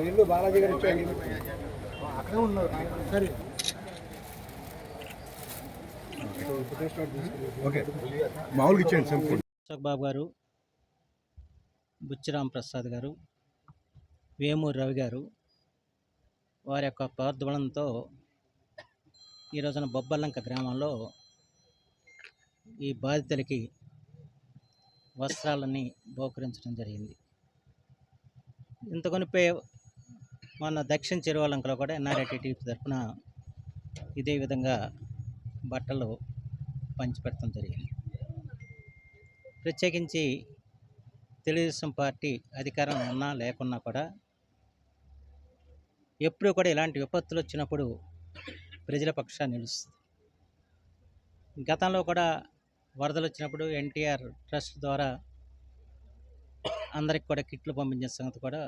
ఇల్లు బాలాజీ గారు అక్కడే ఉన్నారు. సరే. మామూలుగా ఇచ్చేయండి అశోక్ బాబు గారు బుచ్చిరామ్ ప్రసాద్ గారు వేమూరి రవి గారు వారి యొక్క ప్రోద్బలంతో ఈ రోజున బొబ్బల్లంక గ్రామంలో ఈ బాధితులకి వస్త్రాలని బహుకరించడం జరిగింది. ఇంత మన దక్షిణ చెరువలంకలో కూడా ఎన్ఆర్ఐటి తరఫున ఇదే విధంగా బట్టలు పంచిపెట్టడం జరిగింది. ప్రత్యేకించి తెలుగుదేశం పార్టీ అధికారం ఉన్నా లేకున్నా కూడా ఎప్పుడు కూడా ఇలాంటి విపత్తులు వచ్చినప్పుడు ప్రజల పక్షాన్ని నిలుస్తుంది. గతంలో కూడా వరదలు వచ్చినప్పుడు ఎన్టీఆర్ ట్రస్ట్ ద్వారా అందరికి కూడా కిట్లు పంపించే సంగతి కూడా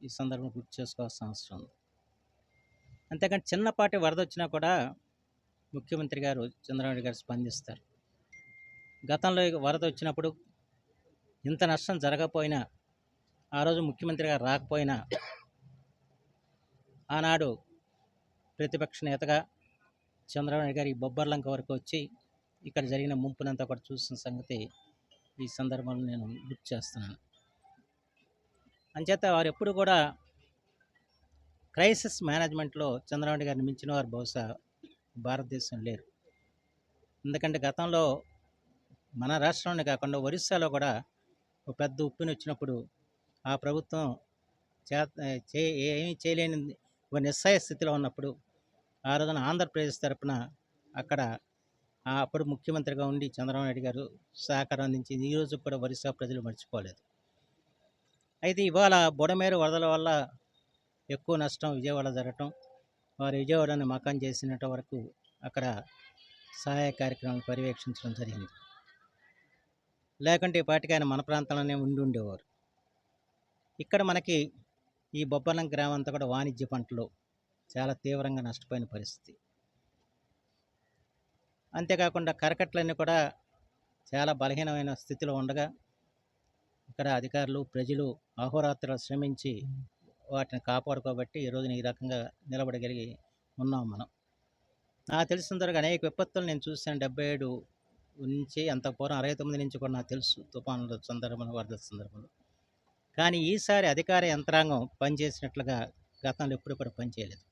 ఈ సందర్భంలో గుర్తు చేసుకోవాల్సిన అవసరం ఉంది. అంతేకాని చిన్నపాటి వరద వచ్చినా కూడా ముఖ్యమంత్రి గారు చంద్రబాబు గారు స్పందిస్తారు. గతంలో వరద వచ్చినప్పుడు ఇంత నష్టం జరగకపోయినా ఆ రోజు ముఖ్యమంత్రి గారు రాకపోయినా ఆనాడు ప్రతిపక్ష నేతగా చంద్రబాబు గారు ఈ బొబ్బర్లంక వరకు వచ్చి ఇక్కడ జరిగిన ముంపునంతా కూడా చూసిన సంగతి ఈ సందర్భంలో నేను గుర్తు చేస్తున్నాను. అంచేత వారు ఎప్పుడు కూడా క్రైసిస్ మేనేజ్మెంట్లో చంద్రబాబు గారిని మించిన వారు బహుశా భారతదేశం లేరు. ఎందుకంటే గతంలో మన రాష్ట్రంలో కాకుండా ఒరిస్సాలో కూడా ఒక పెద్ద ఉప్పుని వచ్చినప్పుడు ఆ ప్రభుత్వం చే ఏమీ చేయలేని ఒక నిస్సాయ స్థితిలో ఉన్నప్పుడు ఆ రోజున ఆంధ్రప్రదేశ్ తరపున అక్కడ అప్పుడు ముఖ్యమంత్రిగా ఉండి చంద్రబాబు నాయుడు గారు సహకారం అందించింది. ఈరోజు కూడా ఒరిస్సా ప్రజలు మర్చిపోలేదు. అయితే ఇవాళ బుడమేరు వరదల వల్ల ఎక్కువ నష్టం విజయవాడ జరగటం వారు విజయవాడని మకాం చేసినట్టు వరకు అక్కడ సహాయ కార్యక్రమాలు పర్యవేక్షించడం జరిగింది. లేకుంటే ఈ ఆయన మన ప్రాంతంలోనే ఉండి ఉండేవారు. ఇక్కడ మనకి ఈ బొబ్బలం గ్రామం అంతా కూడా వాణిజ్య పంటలు చాలా తీవ్రంగా నష్టపోయిన పరిస్థితి. అంతేకాకుండా కరకట్లన్నీ కూడా చాలా బలహీనమైన స్థితిలో ఉండగా ఇక్కడ అధికారులు ప్రజలు అహోరాత్రులు శ్రమించి వాటిని కాపాడుకోబట్టి ఈ రోజున ఈ రకంగా నిలబడగలిగి ఉన్నాం మనం. నాకు తర్వాత అనేక విపత్తులు నేను చూశాను. డెబ్బై ఏడు నుంచి అంత పూర్వం అరవై తొమ్మిది నుంచి కూడా నాకు తెలుసు తుఫానుల సందర్భంలో వరద సందర్భంలో. కానీ ఈసారి అధికార యంత్రాంగం పనిచేసినట్లుగా గతంలో ఎప్పుడు కూడా పనిచేయలేదు.